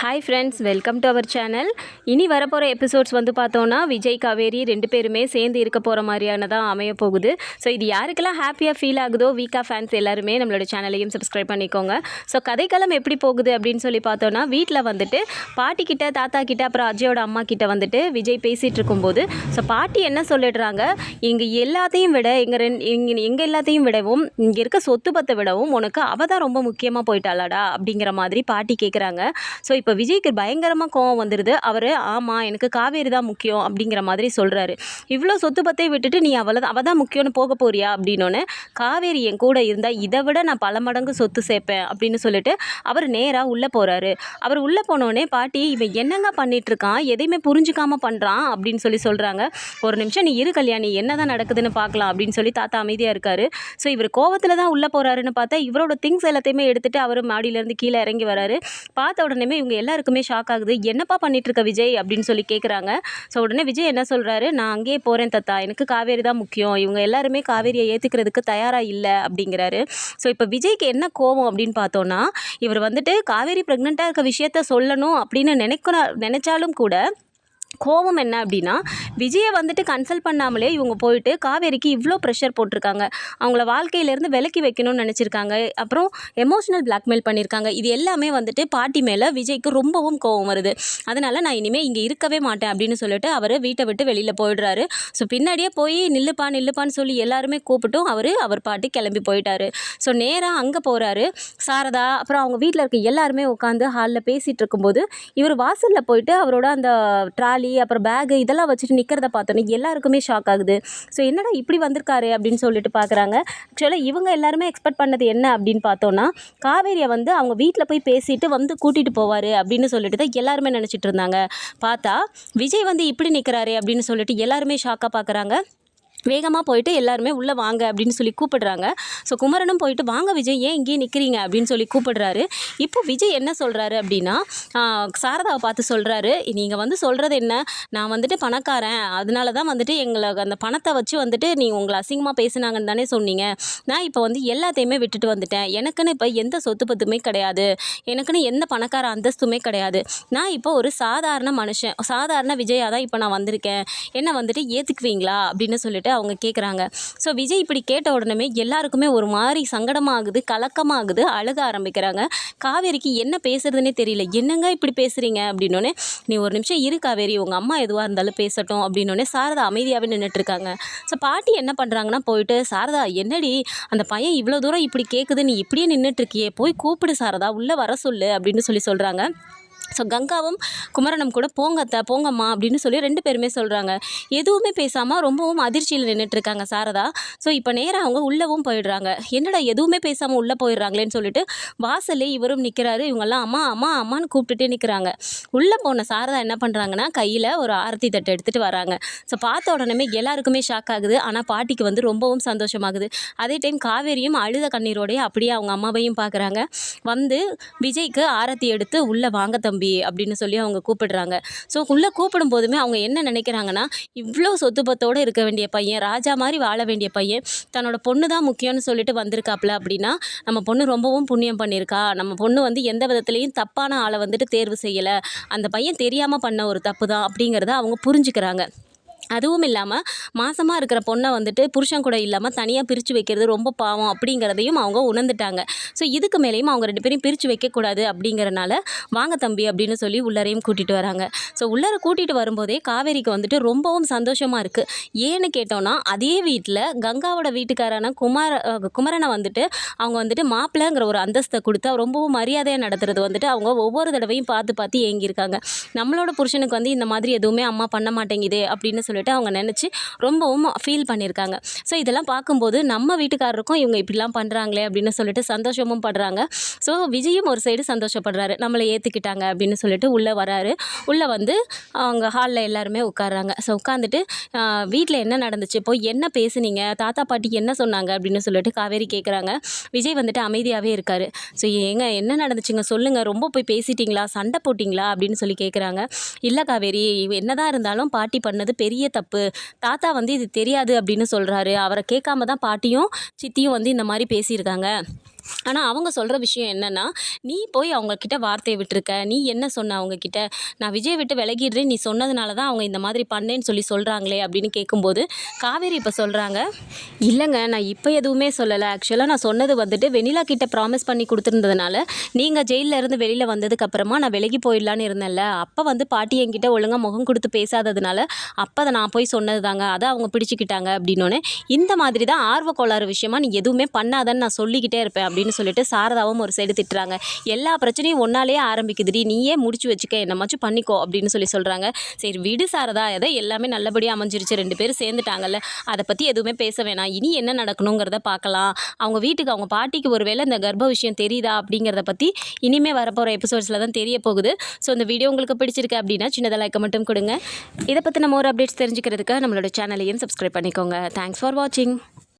Hi friends welcome to our channel இனி வரப்போகிற episodes வந்து பார்த்தோன்னா விஜய் காவேரி ரெண்டு பேருமே சேர்ந்து இருக்க போகிற மாதிரியானதான் அமைய போகுது. ஸோ இது யாருக்கெல்லாம் ஹாப்பியாக ஃபீல் ஆகுதோ வீக்கா ஃபேன்ஸ் எல்லாருமே நம்மளோட சேனலையும் சப்ஸ்கிரைப் பண்ணிக்கோங்க. ஸோ கதைக்களம் எப்படி போகுது அப்படின்னு சொல்லி பார்த்தோன்னா வீட்டில் வந்துட்டு பாட்டி கிட்ட தாத்தா கிட்ட அப்புறம் அஜயோட அம்மா கிட்ட வந்துட்டு விஜய் பேசிகிட்டு இருக்கும்போது ஸோ பாட்டி என்ன சொல்லிடுறாங்க? இங்கே எல்லாத்தையும் விட எங்கள் ரெண்டு இங்கே எங்கள் எல்லாத்தையும் விடவும் இங்கே இருக்க சொத்து பத்தை விடவும் உனக்கு அவள் தான் ரொம்ப முக்கியமாக போயிட்டாளாடா அப்படிங்கிற மாதிரி பாட்டி கேட்குறாங்க ஸோ இப்போ விஜய்க்கு பயங்கரமாக கோவம் வந்துடுது அவர் ஆமாம் எனக்கு காவேரி தான் முக்கியம் அப்படிங்கிற மாதிரி சொல்கிறாரு இவ்வளோ சொத்து பத்தை விட்டுட்டு நீ அவளை அவள் தான் முக்கியம்னு போக போறியா? அப்படின்னோன்னு காவேரி என் கூட இருந்தால் இதை விட நான் பல மடங்கு சொத்து சேர்ப்பேன் அப்படின்னு சொல்லிட்டு அவர் நேராக உள்ளே போகிறாரு அவர் உள்ளே போனோடனே பாட்டி இவன் என்னங்க பண்ணிகிட்ருக்கான் எதையுமே புரிஞ்சுக்காமல் பண்ணுறான் அப்படின்னு சொல்லி சொல்கிறாங்க ஒரு நிமிஷம் நீ இரு கல்யாணி என்ன தான் நடக்குதுன்னு பார்க்கலாம் அப்படின்னு சொல்லி தாத்தா அமைதியாக இருக்காரு. ஸோ இவர் கோவத்தில் தான் உள்ளே போகிறாருன்னு பார்த்தா இவரோட திங்ஸ் எல்லாத்தையுமே எடுத்துகிட்டு அவர் மாடியிலேருந்து கீழே இறங்கி வராரு. பார்த்த உடனே இவங்க எல்லாருக்குமே ஷாக் ஆகுது. என்னப்பா பண்ணிட்டு இருக்க விஜய்? அப்படின்னு சொல்லி கேட்குறாங்க ஸோ உடனே விஜய் என்ன சொல்கிறாரு நான் அங்கேயே போகிறேன் தத்தா. எனக்கு காவேரி தான் முக்கியம். இவங்க எல்லாருமே காவேரியை ஏற்றுக்கிறதுக்கு தயாராக இல்லை. அப்படிங்கிறாரு. ஸோ இப்போ விஜய்க்கு என்ன கோபம் அப்படின்னு பார்த்தோன்னா இவர் வந்துட்டு காவேரி ப்ரெக்னெண்ட்டாக இருக்க விஷயத்த சொல்லணும் அப்படின்னு நினைக்கிற நினச்சாலும் கூட கோவம் என்ன அப்படின்னா விஜயை வந்துட்டு கன்சல்ட் பண்ணாமலே இவங்க போயிட்டு காவேரிக்கு இவ்வளோ ப்ரெஷர் போட்டிருக்காங்க. அவங்கள வாழ்க்கையிலேருந்து விலக்கி வைக்கணும்னு நினச்சிருக்காங்க. அப்புறம் எமோஷனல் பிளாக்மெயில் பண்ணியிருக்காங்க இது எல்லாமே வந்துட்டு பாட்டி மேலே விஜய்க்கு ரொம்பவும் கோவம் வருது. அதனால் நான் இனிமேல் இங்கே இருக்கவே மாட்டேன் அப்படின்னு சொல்லிட்டு அவர் வீட்டை விட்டு வெளியில் போயிடுறாரு. ஸோ பின்னாடியே போய் நில்லுப்பா நில்லுப்பான்னு சொல்லி எல்லாருமே கூப்பிட்டும் அவர் அவர் பாட்டி கிளம்பி போயிட்டாரு. ஸோ நேராக அங்கே போகிறாரு சாரதா அப்புறம் அவங்க வீட்டில் இருக்க எல்லாருமே உட்காந்து ஹாலில் பேசிகிட்டு இருக்கும்போது இவர் வாசலில் போயிட்டு அவரோட அந்த ட்ராலி அப்புறம் பேகு இதெல்லாம் வச்சுட்டு நிற்கிறத பார்த்தோன்னே எல்லாருக்குமே ஷாக் ஆகுது. ஸோ என்னடா இப்படி வந்திருக்காரு அப்படின்னு சொல்லிட்டு பார்க்குறாங்க. ஆக்சுவலாக இவங்க எல்லாருமே எக்ஸ்பெக்ட் பண்ணது என்ன அப்படின்னு பார்த்தோன்னா காவேரியை வந்து அவங்க வீட்டில் போய் பேசிட்டு வந்து கூட்டிகிட்டு போவார் அப்படின்னு சொல்லிட்டு தான் எல்லாருமே நினச்சிட்டு இருந்தாங்க. பார்த்தா விஜய் வந்து இப்படி நிற்கிறாரு அப்படின்னு சொல்லிட்டு எல்லாருமே ஷாக்காக பார்க்குறாங்க. வேகமாக போயிட்டு எல்லாருமே உள்ளே வாங்க அப்படின்னு சொல்லி கூப்பிடுறாங்க. ஸோ குமரனும் போயிட்டு வாங்க விஜய் ஏன் இங்கேயே நிற்கிறீங்க அப்படின்னு சொல்லி கூப்பிடுறாரு. இப்போ விஜய் என்ன சொல்கிறாரு அப்படின்னா சாரதாவை பார்த்து சொல்கிறாரு நீங்கள் வந்து சொல்கிறது என்ன? நான் வந்துட்டு பணக்காரன். அதனால தான் வந்துட்டு எங்களை அந்த பணத்தை வச்சு வந்துட்டு நீங்கள் உங்களை அசிங்கமாக பேசுனாங்கன்னு தானே சொன்னீங்க. நான் இப்போ வந்து எல்லாத்தையுமே விட்டுட்டு வந்துட்டேன். எனக்குன்னு இப்போ எந்த சொத்து பத்துமே கிடையாது. எனக்குன்னு எந்த பணக்கார அந்தஸ்துமே கிடையாது. நான் இப்போ ஒரு சாதாரண மனுஷன். சாதாரண விஜயா தான் இப்போ நான் வந்திருக்கேன். என்ன வந்துட்டு ஏற்றுக்குவீங்களா அப்படின்னு சொல்லிட்டு அவங்க கேட்குறாங்க ஸோ விஜய் இப்படி கேட்ட உடனே எல்லாருக்குமே ஒரு மாதிரி சங்கடமாகுது கலக்கமாகுது அழுக ஆரம்பிக்கிறாங்க. காவேரிக்கு என்ன பேசுறதுனே தெரியல. என்னங்க இப்படி பேசுகிறீங்க அப்படின்னோடனே நீ ஒரு நிமிஷம் இரு காவேரி உங்கள் அம்மா எதுவாக இருந்தாலும் பேசட்டும். அப்படின்னோடனே சாரதா அமைதியாகவே நின்றுட்டுருக்காங்க ஸோ பாட்டி என்ன பண்ணுறாங்கன்னா போயிட்டு சாரதா என்னடி அந்த பையன் இவ்வளோ தூரம் இப்படி கேட்குது நீ இப்படியே நின்றுட்டுருக்கியே போய் கூப்பிடு சாரதா உள்ளே வர சொல்லு. அப்படின்னு சொல்லி சொல்கிறாங்க ஸோ கங்காவும் குமரனும் கூட போங்கத்த போங்கம்மா அப்படின்னு சொல்லி ரெண்டு பேருமே சொல்கிறாங்க எதுவுமே பேசாமல் ரொம்பவும் அதிர்ச்சியில் நின்றுட்டு இருக்காங்க சாரதா. ஸோ இப்போ நேராக அவங்க உள்ளவும் போயிடுறாங்க. என்னடா எதுவுமே பேசாமல் உள்ளே போயிடுறாங்களேன்னு சொல்லிட்டு வாசலே இவரும் நிற்கிறாரு இவங்கெல்லாம் அம்மா அம்மா அம்மான்னு கூப்பிட்டுட்டே நிற்கிறாங்க உள்ளே போன சாரதா என்ன பண்ணுறாங்கன்னா கையில் ஒரு ஆரத்தி தட்டை எடுத்துகிட்டு வராங்க. ஸோ பார்த்த உடனே எல்லாருக்குமே ஷாக் ஆகுது. ஆனால் பாட்டிக்கு வந்து ரொம்பவும் சந்தோஷமாகுது. அதே டைம் காவேரியும் அழுத கண்ணீரோடையே அப்படியே அவங்க அம்மாவையும் பார்க்குறாங்க வந்து விஜய்க்கு ஆரத்தி எடுத்து உள்ளே வாங்க தம்பி. அப்படின்னு சொல்லி அவங்க கூப்பிடுறாங்க. ஸோ உள்ளே கூப்பிடும் போதுமே அவங்க என்ன நினைக்கிறாங்கன்னா இவ்வளோ சொத்து பத்தோடு இருக்க வேண்டிய பையன் ராஜா மாதிரி வாழ வேண்டிய பையன் தன்னோட பொண்ணு தான் முக்கியம்னு சொல்லிட்டு வந்திருக்காப்ல அப்படின்னா நம்ம பொண்ணு ரொம்பவும் புண்ணியம் பண்ணியிருக்கா. நம்ம பொண்ணு வந்து எந்த விதத்துலேயும் தப்பான ஆளை வந்துட்டு தேர்வு செய்யலை. அந்த பையன் தெரியாமல் பண்ண ஒரு தப்பு தான் அப்படிங்கிறத அவங்க புரிஞ்சுக்கிறாங்க. அதுவும் இல்லாமல் மாசமாக இருக்கிற பொண்ணை வந்துட்டு புருஷன் கூட இல்லாமல் தனியாக பிரித்து வைக்கிறது ரொம்ப பாவம் அப்படிங்கிறதையும் அவங்க உணர்ந்துட்டாங்க. ஸோ இதுக்கு மேலேயும் அவங்க ரெண்டு பேரையும் பிரித்து வைக்கக்கூடாது அப்படிங்கிறனால வாங்க தம்பி அப்படின்னு சொல்லி உள்ளரையும் கூட்டிகிட்டு வராங்க. ஸோ உள்ளர கூட்டிகிட்டு வரும்போதே காவேரிக்கு வந்துட்டு ரொம்பவும் சந்தோஷமாக இருக்குது ஏன்னு கேட்டோன்னா அதே வீட்டில் கங்காவோட வீட்டுக்காரான குமார குமரனை வந்துட்டு அவங்க வந்துட்டு மாப்பிள்ளைங்கிற ஒரு அந்தஸ்தை கொடுத்து ரொம்பவும் மரியாதையாக நடத்துறது வந்துட்டு அவங்க ஒவ்வொரு தடவையும் பார்த்து பார்த்து ஏங்கியிருக்காங்க. நம்மளோட புருஷனுக்கு வந்து இந்த மாதிரி எதுவுமே அம்மா பண்ண மாட்டேங்குதே அப்படின்னு சொல்லிட்டு அவங்க நினச்சி ரொம்பவும் ஃபீல் பண்ணியிருக்காங்க. ஸோ இதெல்லாம் பார்க்கும்போது நம்ம வீட்டுக்காரருக்கும் இவங்க இப்படிலாம் பண்ணுறாங்களே அப்படின்னு சொல்லிட்டு சந்தோஷமும் படுறாங்க. ஸோ விஜயும் ஒரு சைடு சந்தோஷப்படுறாரு. நம்மளை ஏற்றுக்கிட்டாங்க அப்படின்னு சொல்லிட்டு உள்ளே வராரு. உள்ளே வந்து அவங்க ஹாலில் எல்லாருமே உட்கார்றாங்க. ஸோ உட்காந்துட்டு வீட்டில் என்ன நடந்துச்சு? போய் என்ன பேசுனீங்க? தாத்தா பாட்டி என்ன சொன்னாங்க? அப்படின்னு சொல்லிட்டு காவேரி கேட்குறாங்க விஜய் வந்துட்டு அமைதியாகவே இருக்காரு. ஸோ ஏங்க என்ன நடந்துச்சுங்க? சொல்லுங்கள் ரொம்ப போய் பேசிட்டீங்களா? சண்டை போட்டிங்களா? அப்படின்னு சொல்லி கேட்குறாங்க இல்லை காவேரி. என்ன என்னதான் இருந்தாலும் பாட்டி பண்ணது பெரிய தப்பு. தாத்தா வந்து இது தெரியாது அப்படின்னு சொல்கிறாரு அவரை கேட்காம தான் பாட்டியும் சித்தியும் வந்து இந்த மாதிரி பேசியிருக்காங்க. ஆனால் அவங்க சொல்கிற விஷயம் என்னென்னா நீ போய் அவங்கக்கிட்ட வார்த்தையை விட்டுருக்க. நீ என்ன சொன்ன அவங்கக்கிட்ட நான் விஜய் விட்டு விலகிடுறேன். நீ சொன்னதுனால தான் அவங்க இந்த மாதிரி பண்ணேன்னு சொல்லி சொல்கிறாங்களே அப்படின்னு கேட்கும்போது காவேரி இப்போ சொல்கிறாங்க இல்லைங்க நான் இப்போ எதுவுமே சொல்லலை. ஆக்சுவலாக நான் சொன்னது வந்துட்டு வெனிலா கிட்ட ப்ராமிஸ் பண்ணி கொடுத்துருந்ததுனால நீங்கள் ஜெயிலில் இருந்து வெளியில் வந்ததுக்கப்புறமா நான் விலகி போயிடலான்னு இருந்தேன்ல. அப்போ வந்து பாட்டி என்கிட்ட ஒழுங்காக முகம் கொடுத்து பேசாததுனால அப்போ அதை நான் போய் சொன்னது தாங்க அதை அவங்க பிடிச்சிக்கிட்டாங்க அப்படின்னோடனே இந்த மாதிரி தான் ஆர்வ கோளாறு விஷயமா நீ எதுவுமே பண்ணாதன்னு நான் சொல்லிக்கிட்டே இருப்பேன் அப்படின்னு சொல்லிட்டு சாரதாவும் ஒரு சைடு திட்டுறாங்க. எல்லா பிரச்சனையும் ஒன்னாலேயே ஆரம்பிக்குதுடி. நீயே முடிச்சு வச்சுக்க. என்னமாச்சும் பண்ணிக்கோ அப்படின்னு சொல்லி சொல்கிறாங்க சரி விடு சாரதா. எதை எல்லாமே நல்லபடியாக அமைஞ்சிருச்சு. ரெண்டு பேரும் சேர்ந்துட்டாங்கல்ல. அதை பற்றி எதுவுமே பேச வேணாம். இனி என்ன நடக்கணுங்கிறத பார்க்கலாம். அவங்க வீட்டுக்கு அவங்க பாட்டிக்கு ஒருவேளை இந்த கர்ப்ப விஷயம் தெரியுதா அப்படிங்கிறத பற்றி இனிமேல் வரப்போகிற எபிசோட்ஸில் தான் தெரிய போகுது. ஸோ இந்த வீடியோ உங்களுக்கு பிடிச்சிருக்கு அப்படின்னா சின்னதாக லைக் மட்டும் கொடுங்க. இதை பற்றி நம்ம ஒரு அப்டேட்ஸ் தெரிஞ்சுக்கிறதுக்கு நம்மளோட சேனலையும் சப்ஸ்கிரைப் பண்ணிக்கோங்க. தேங்க்ஸ் ஃபார் வாட்சிங்